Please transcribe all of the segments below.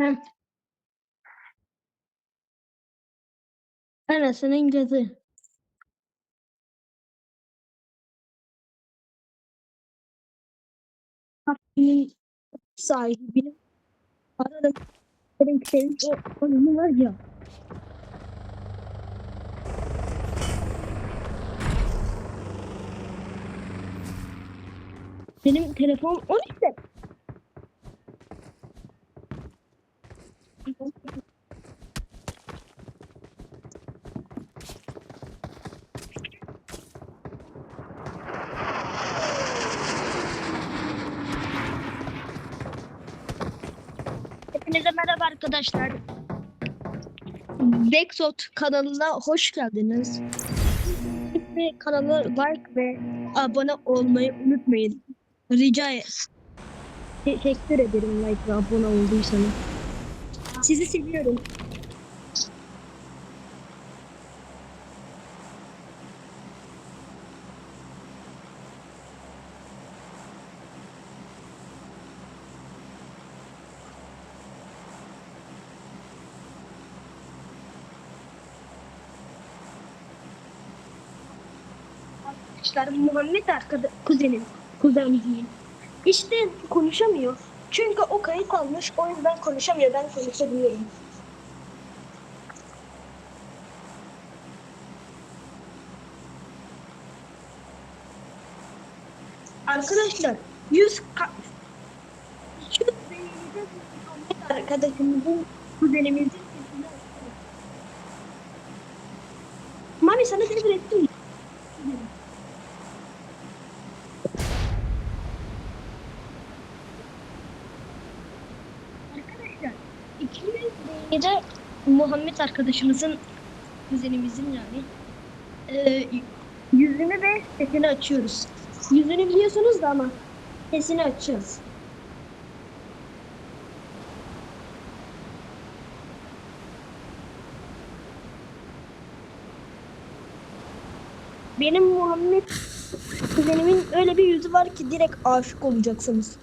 Heh. Anasının gözü. Hakkının sahibinin ararım. Benim senin o oyunu var ya. Benim telefon 13'te. Hepinize merhaba arkadaşlar. Dexot kanalına hoş geldiniz. Ve kanala like ve abone olmayı unutmayın. Rica ederim. Teşekkür ederim like ve abone olduysanız. Sizi seviyorum. Arkadaşlar Muhammed arkada kuzenim. Kuzenim değil. İşte konuşamıyor. Çünkü o kayıt almış. O yüzden konuşamıyor. Ben konuşabiliyorum. Arkadaşlar 100 ka- 200 beğenide Muhammed arkadaşımızın kuzenimizin sesini. Mami sana küfür ettim. mi? Arkadaşlar 200 beğenide Muhammed arkadaşımızın kuzenimizin yani e, yüzünü ve sesini açıyoruz. Yüzünü biliyorsunuz da ama sesini açacağız. Benim Muhammed kuzenimin öyle bir yüzü var ki direkt aşık olacaksınız.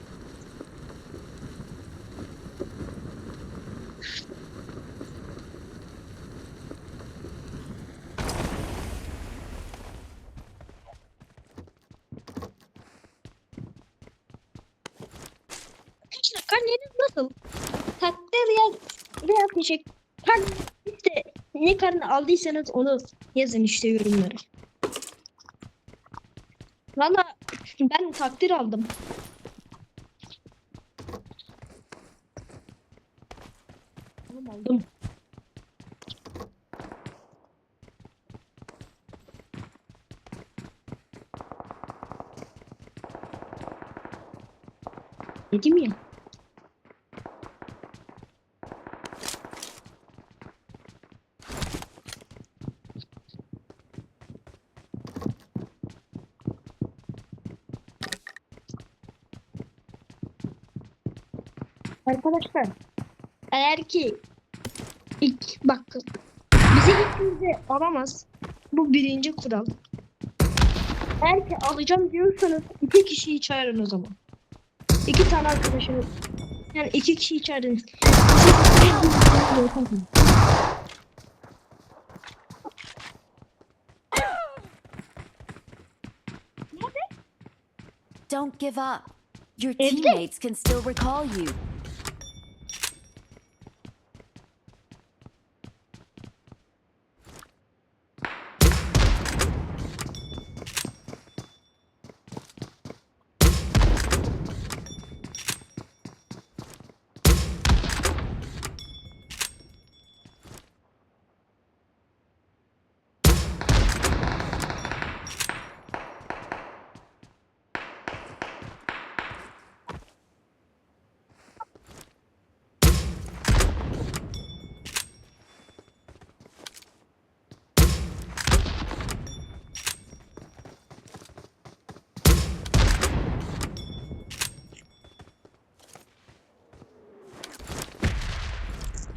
Arkadaşlar karneniz nasıl? Takdir ya veya teşekkür. Kar, işte ne karnı aldıysanız onu yazın işte yorumlara. Valla ben takdir aldım. Oğlum aldım. Dedim ya. Arkadaşlar eğer ki ilk bak bizi yüzde alamaz. Bu birinci kural. Eğer ki alacağım diyorsanız iki kişiyi çağırın o zaman. İki tane arkadaşınız. Yani iki kişiyi çağırın. Don't give up. Your teammates can still recall you.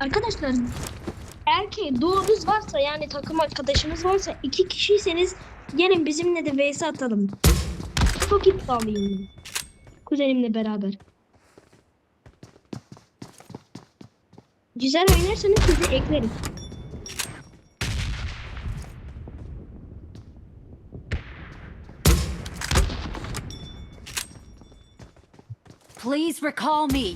Arkadaşlar eğer ki doğrunuz varsa yani takım arkadaşımız varsa iki kişiyseniz gelin bizimle de vs atalım. Çok iddialıyım. Kuzenimle beraber. güzel oynarsanız sizi eklerim. Please recall me.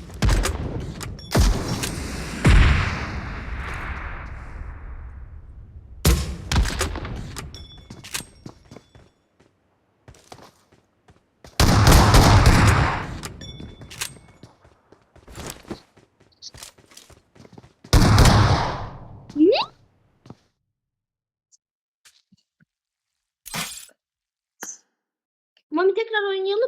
Ne? Mami tekrar oynayalım.